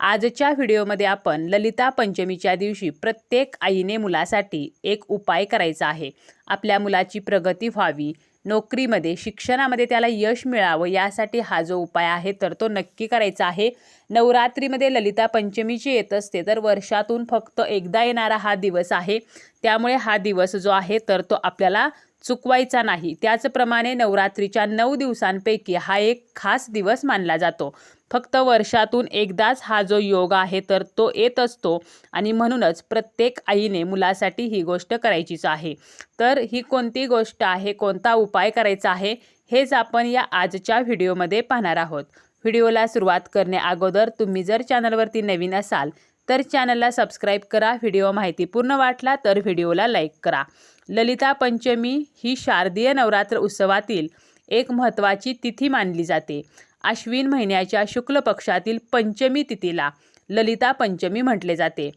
आजच्या व्हिडिओमध्ये आपण ललिता पंचमीच्या दिवशी प्रत्येक आईने मुलासाठी एक उपाय करायचा आहे. आपल्या मुलाची प्रगती व्हावी नोकरीमध्ये शिक्षणामध्ये त्याला यश मिळावं यासाठी हा जो उपाय आहे तर तो नक्की करायचा आहे. नवरात्रीमध्ये ललिता पंचमीची येत असते तर वर्षातून फक्त एकदा येणारा हा दिवस आहे. त्यामुळे हा दिवस जो आहे तर तो आपल्याला चुकवायचा नाही. त्याचप्रमाणे नवरात्रीच्या नऊ दिवसांपैकी हा एक खास दिवस मानला जातो. फक्त वर्षातून एकदाच हा जो योग आहे तर तो येत असतो. आणि म्हणूनच प्रत्येक आईने मुलासाठी ही गोष्ट करायचीच आहे. तर ही कोणती गोष्ट आहे कोणता उपाय करायचा आहे हेच आपण या आजच्या व्हिडिओमध्ये पाहणार आहोत. व्हिडिओला सुरुवात करण्या अगोदर तुम्ही जर चॅनलवरती नवीन असाल तर चॅनलला सबस्क्राईब करा व्हिडिओ माहितीपूर्ण वाटला तर व्हिडिओला लाईक करा. ललिता पंचमी ही शारदीय नवरात्र उत्सवातील एक महत्त्वाची तिथी मानली जाते. आश्विन महिन्याच्या शुक्ल पक्षातील पंचमी तिथीला ललिता पंचमी म्हटले जाते.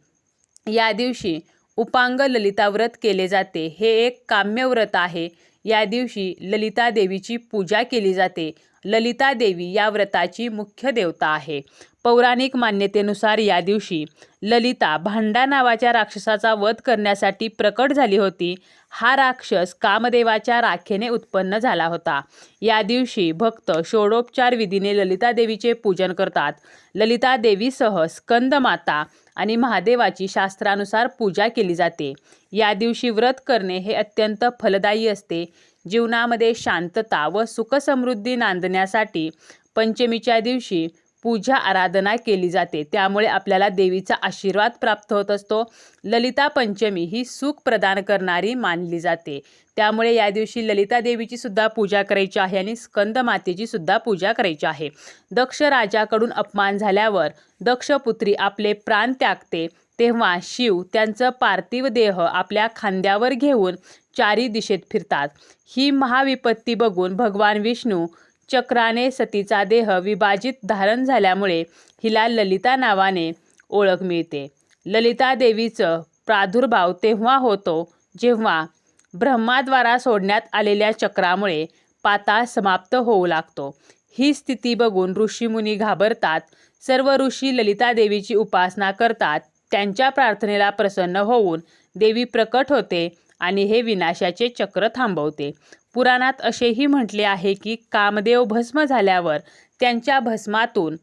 या दिवशी उपांग ललिता व्रत केले जाते. हे एक काम्य व्रत आहे. या दिवशी ललिता देवीची पूजा केली जाते. ललिता देवी या व्रताची मुख्य देवता आहे. पौराणिक मान्यतेनुसार या दिवशी ललिता भांडा नावाच्या राक्षसाचा वध करण्यासाठी प्रकट झाली होती. हा राक्षस कामदेवाच्या राखेने उत्पन्न झाला होता. या दिवशी भक्त षोडोपचार विधीने ललिता देवीचे पूजन करतात. ललिता देवीसह स्कंदमाता माता आणि महादेवाची शास्त्रानुसार पूजा केली जाते. या दिवशी व्रत करणे हे अत्यंत फलदायी असते. जीवनामध्ये शांतता व सुखसमृद्धी नांदण्यासाठी पंचमीच्या दिवशी पूजा आराधना केली जाते. त्यामुळे आपल्याला देवीचा आशीर्वाद प्राप्त होत असतो. ललिता पंचमी ही सुख प्रदान करणारी मानली जाते. त्यामुळे या दिवशी ललिता देवीची सुद्धा पूजा करायची आहे आणि स्कंद मातेची सुद्धा पूजा करायची आहे. दक्ष राजाकडून अपमान झाल्यावर दक्षपुत्री आपले प्राण त्यागते. तेव्हा शिव त्यांचं पार्थिव देह आपल्या खांद्यावर घेऊन चारी दिशेत फिरतात. ही महाविपत्ती बघून भगवान विष्णू चक्राने सतीचा देह विभाजित धारण झाल्यामुळे हिला ललिता नावाने ओळख मिळते. ललिता देवीचं प्रादुर्भाव तेव्हा होतो जेव्हा ब्रह्माद्वारा सोडण्यात आलेल्या चक्रामुळे पाताळ समाप्त होऊ लागतो. ही स्थिती बघून ऋषीमुनी घाबरतात. सर्व ऋषी ललिता देवीची उपासना करतात. त्यांच्या प्रार्थनेला प्रसन्न होऊन देवी प्रकट होते. आणि हे विनाशाचे चक्र थांबवते. पुराणात असेही म्हटले आहे की कामदेव भस्म झाल्यावर त्यांच्या भस्मातून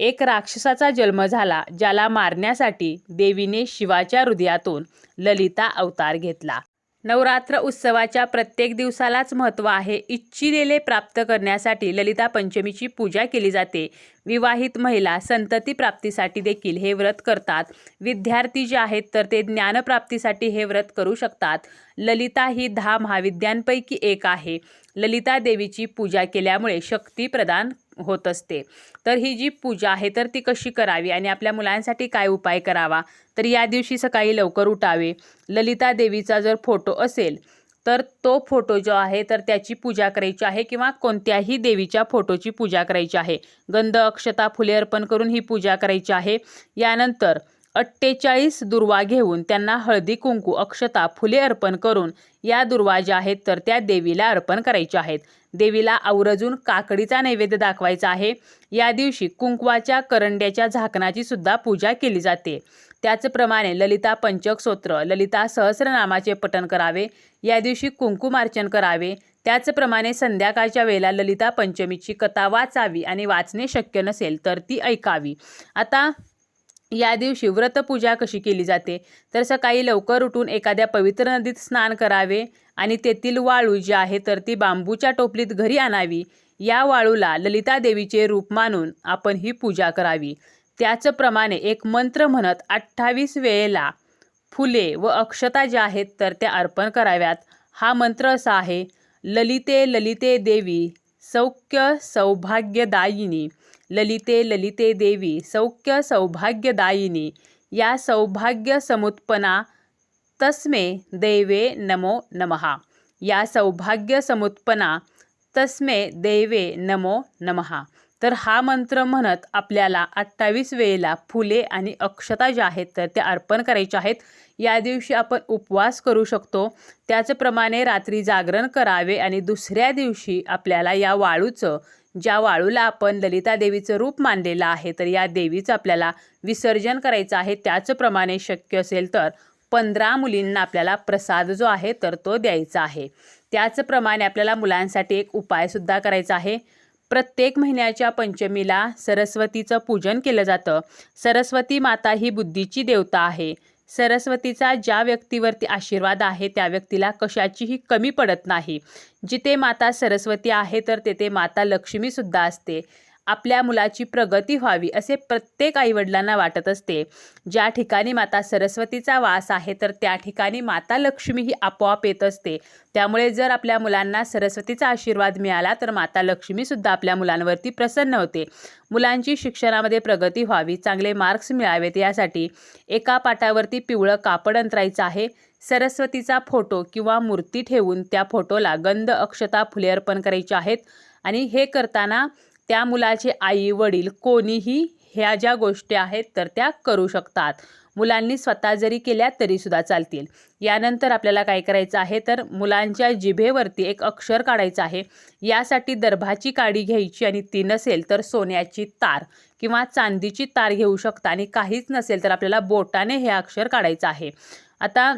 एक राक्षसाचा जन्म झाला ज्याला मारण्यासाठी देवीने शिवाच्या हृदयातून ललिता अवतार घेतला. नवरात्र उत्सवाच्या प्रत्येक दिवसालाच महत्त्व आहे. इच्छिलेले प्राप्त करण्यासाठी ललिता पंचमीची पूजा केली जाते. विवाहित महिला संतती प्राप्तीसाठी देखील हे व्रत करतात. विद्यार्थी जे आहेत तर ते ज्ञानप्राप्तीसाठी हे व्रत करू शकतात. ललिता ही दहा महाविद्यांपैकी एक आहे. ललिता देवीची पूजा केल्यामुळे शक्ती प्रदान होत असते. तर ही जी पूजा आहे तर ती कशी करावी आणि आपल्या मुलांसाठी काय उपाय करावा? तर या दिवशी सकाळी लवकर उठावे. ललिता देवीचा जर फोटो असेल तर तो फोटो जो आहे तर त्याची पूजा करायची आहे किंवा कोणत्याही देवीच्या फोटोची पूजा करायची आहे. गंध अक्षता फुले अर्पण करून ही पूजा करायची आहे. यानंतर अठ्ठेचाळीस दुर्वा घेऊन त्यांना हळदी कुंकू अक्षता फुले अर्पण करून या दुर्वा ज्या आहेत तर त्या देवीला अर्पण करायच्या आहेत. देवीला आवरजून काकडीचा नैवेद्य दाखवायचा आहे. या दिवशी कुंकवाच्या करंड्याच्या झाकणाची सुद्धा पूजा केली जाते. त्याचप्रमाणे ललिता पंचक ललिता सहस्रनामाचे पठण करावे. या दिवशी कुंकुमार्चन करावे. त्याचप्रमाणे संध्याकाळच्या वेळेला ललिता पंचमीची कथा वाचावी आणि वाचणे शक्य नसेल तर ती ऐकावी. आता या दिवशी व्रतपूजा कशी केली जाते? तर सकाळी लवकर उठून एखाद्या पवित्र नदीत स्नान करावे आणि तेथील वाळू जी आहे तर ती बांबूच्या टोपलीत घरी आणावी. या वाळूला ललिता देवीचे रूप मानून आपण ही पूजा करावी. त्याचप्रमाणे एक मंत्र म्हणत अठ्ठावीस वेळेला फुले व अक्षता ज्या आहेत तर त्या अर्पण कराव्यात. हा मंत्र असा आहे ललिते ललिते देवी सौख्य सौभाग्यदायिनी ललिते ललिते देवी सौख्य सौभाग्यदायिनी या सौभाग्य समुत्पन्ना तस्मे देवे नमो नमहा या सौभाग्य समुत्पन्ना तस्मे देवे नमो नमहा तर हा मंत्र म्हणत आपल्याला अठ्ठावीस वेळेला फुले आणि अक्षता ज्या आहेत तर त्या अर्पण करायच्या आहेत. या दिवशी आपण उपवास करू शकतो. त्याचप्रमाणे रात्री जागरण करावे आणि दुसऱ्या दिवशी आपल्याला या वाळूचं ज्या वाळूला आपण ललिता देवीचं रूप मानलेलं आहे तर या देवीचं आपल्याला विसर्जन करायचं आहे. त्याचप्रमाणे शक्य असेल तर पंधरा मुलींना आपल्याला प्रसाद जो आहे तर तो द्यायचा आहे. त्याचप्रमाणे आपल्याला मुलांसाठी एक उपायसुद्धा करायचा आहे. प्रत्येक महिन्याच्या पंचमीला सरस्वतीचं पूजन केलं जातं. सरस्वती माता ही बुद्धीची देवता आहे. सरस्वतीचा ज्या व्यक्तीवरती आशीर्वाद आहे त्या व्यक्तीला कशाचीही कमी पडत नाही. जिथे माता सरस्वती आहे तर तेथे माता लक्ष्मीसुद्धा असते. आपल्या मुलाची प्रगती व्हावी असे प्रत्येक आईवडिलांना वाटत असते. ज्या ठिकाणी माता सरस्वतीचा वास आहे तर त्या ठिकाणी माता लक्ष्मी ही आपोआप येत असते. त्यामुळे जर आपल्या मुलांना सरस्वतीचा आशीर्वाद मिळाला तर माता लक्ष्मीसुद्धा आपल्या मुलांवरती प्रसन्न होते. मुलांची शिक्षणामध्ये प्रगती व्हावी चांगले मार्क्स मिळावेत यासाठी एका पाटावरती पिवळं कापड अंतरायचं आहे. सरस्वतीचा फोटो किंवा मूर्ती ठेवून त्या फोटोला गंध अक्षता फुले अर्पण करायची आहेत. आणि हे करताना त्या मुलाचे आई वडील कोणीही ह्या ज्या गोष्टी आहेत तर त्या करू शकतात. मुलांनी स्वतः जरी केल्या तरीसुद्धा चालतील. यानंतर आपल्याला काय करायचं आहे तर मुलांच्या जिभेवरती एक अक्षर काढायचं आहे. यासाठी दर्भाची काडी घ्यायची आणि ती नसेल तर सोन्याची तार किंवा चांदीची तार घेऊ शकता आणि काहीच नसेल तर आपल्याला बोटाने हे अक्षर काढायचं आहे. आता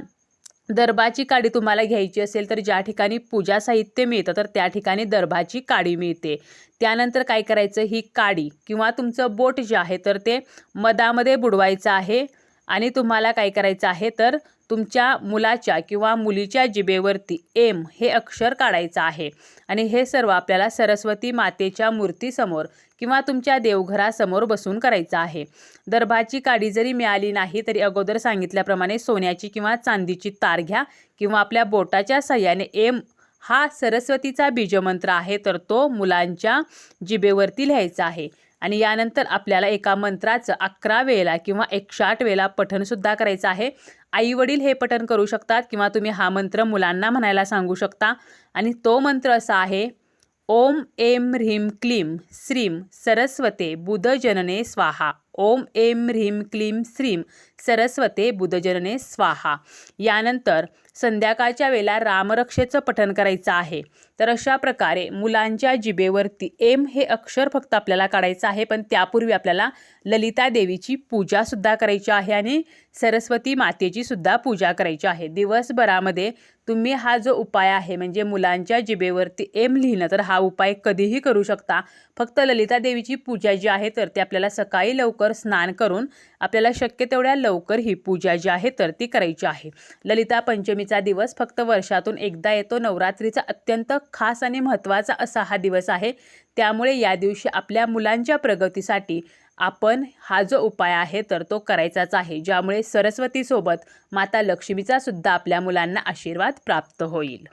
दर्भाची काडी तुम्हाला घ्यायची असेल तर ज्या ठिकाणी पूजा साहित्य मिळतं तर त्या ठिकाणी दर्भाची काडी मिळते. त्यानंतर काय करायचं? ही काडी किंवा तुमचं बोट जे आहे तर ते मधामध्ये बुडवायचं आहे. आणि तुम्हाला काय करायचं आहे तर तुमच्या मुलाच्या किंवा मुलीच्या जिबेवरती एम हे अक्षर काढायचं आहे. आणि हे सर्व आपल्याला सरस्वती मातेच्या मूर्तीसमोर किंवा तुमच्या देवघरासमोर बसून करायचं आहे. दर्भाची काडी जरी मिळाली नाही तरी अगोदर सांगितल्याप्रमाणे सोन्याची किंवा चांदीची तार घ्या किंवा आपल्या बोटाच्या सहाय्याने एम हा सरस्वतीचा बीजमंत्र आहे तर तो मुलांच्या जिबेवरती लिहायचा आहे. आणि यानंतर आपल्याला एका मंत्राचं अकरा वेळेला किंवा एकशे आठ वेळेला पठणसुद्धा करायचं आहे. आई वडील हे पठण करू शकतात किंवा तुम्ही हा मंत्र मुलांना म्हणायला सांगू शकता. आणि तो मंत्र असा आहे ओम एम ह्रीम क्लीम श्रीम सरस्वते बुधजनने स्वाहा. ओम एम ह्रीम क्लीम श्रीम सरस्वते बुधजनने स्वाहा. यानंतर संध्याकाळच्या वेळेला रामरक्षेचं पठण करायचं आहे. तर अशा प्रकारे मुलांच्या जिबेवरती एम हे अक्षर फक्त आपल्याला काढायचं आहे पण त्यापूर्वी आपल्याला ललिता देवीची पूजासुद्धा करायची आहे आणि सरस्वती मातेची सुद्धा पूजा करायची आहे. दिवसभरामध्ये तुम्ही हा जो उपाय आहे म्हणजे मुलांच्या जिबेवरती एम लिहिणं तर हा उपाय कधीही करू शकता. फक्त ललिता देवीची पूजा जी आहे तर ती आपल्याला सकाळी लवकर लवकर स्नान करून आपल्याला शक्य तेवढ्या लवकर ही पूजा जी आहे तर ती करायची आहे. ललिता पंचमीचा दिवस फक्त वर्षातून एकदा येतो. नवरात्रीचा अत्यंत खास आणि महत्त्वाचा असा हा दिवस आहे. त्यामुळे या दिवशी आपल्या मुलांच्या प्रगतीसाठी आपण हा जो उपाय आहे तर तो करायचाच आहे. ज्यामुळे सरस्वतीसोबत माता लक्ष्मीचा सुद्धा आपल्या मुलांना आशीर्वाद प्राप्त होईल.